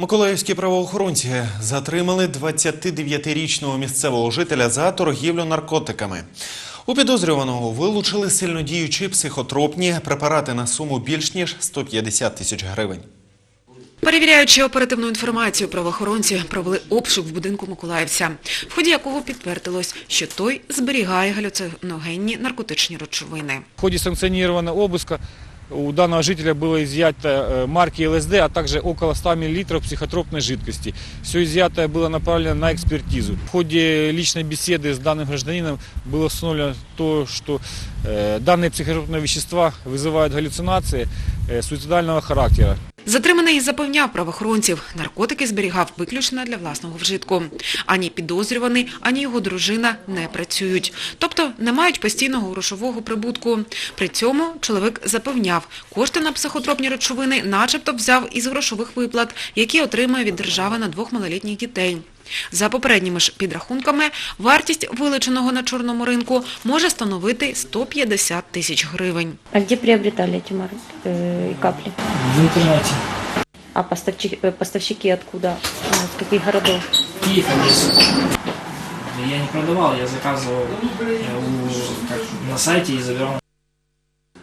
Миколаївські правоохоронці затримали 29-річного місцевого жителя за торгівлю наркотиками. У підозрюваного вилучили сильнодіючі психотропні препарати на суму більш ніж 150 тисяч гривень. Перевіряючи оперативну інформацію, правоохоронці провели обшук в будинку Миколаївця, в ході якого підтвердилось, що той зберігає галюциногенні наркотичні речовини. В ходе санкционированного обыска у данного жителя было изъято э, марки ЛСД, а также около 100 мл психотропной жидкости. Все изъятое было направлено на экспертизу. В ходе личной беседы с данным гражданином было установлено то, что э, данные психотропные вещества вызывают галлюцинации э, суицидального характера. Затриманий запевняв правоохоронців, наркотики зберігав виключно для власного вжитку. Ані підозрюваний, ані його дружина не працюють. Тобто не мають постійного грошового прибутку. При цьому чоловік запевняв, кошти на психотропні речовини начебто взяв із грошових виплат, які отримує від держави на двох малолітніх дітей. За попередніми ж підрахунками, вартість вилученого на чорному ринку може становити 150 тисяч гривень. А где приобретали эти мар... э, капли? В интернете. А поставщики, э, поставщики откуда? Э, С каких городов? Киев, Одесса. Я не продавал, я заказывал э, у- как, на сайте и забирал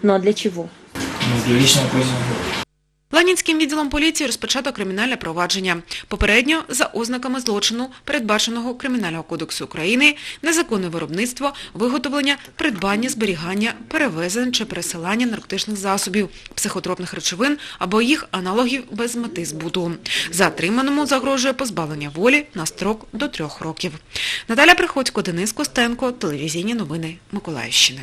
Ну а для чего? ну, для личного пользования. Ленінським відділом поліції розпочато кримінальне провадження. Попередньо за ознаками злочину, передбаченого Кримінального кодексу України, незаконне виробництво, виготовлення, придбання, зберігання, перевезення чи пересилання наркотичних засобів, психотропних речовин або їх аналогів без мети збуту. Затриманому загрожує позбавлення волі на строк до трьох років. Наталя Приходько, Денис Костенко, телевізійні новини Миколаївщини.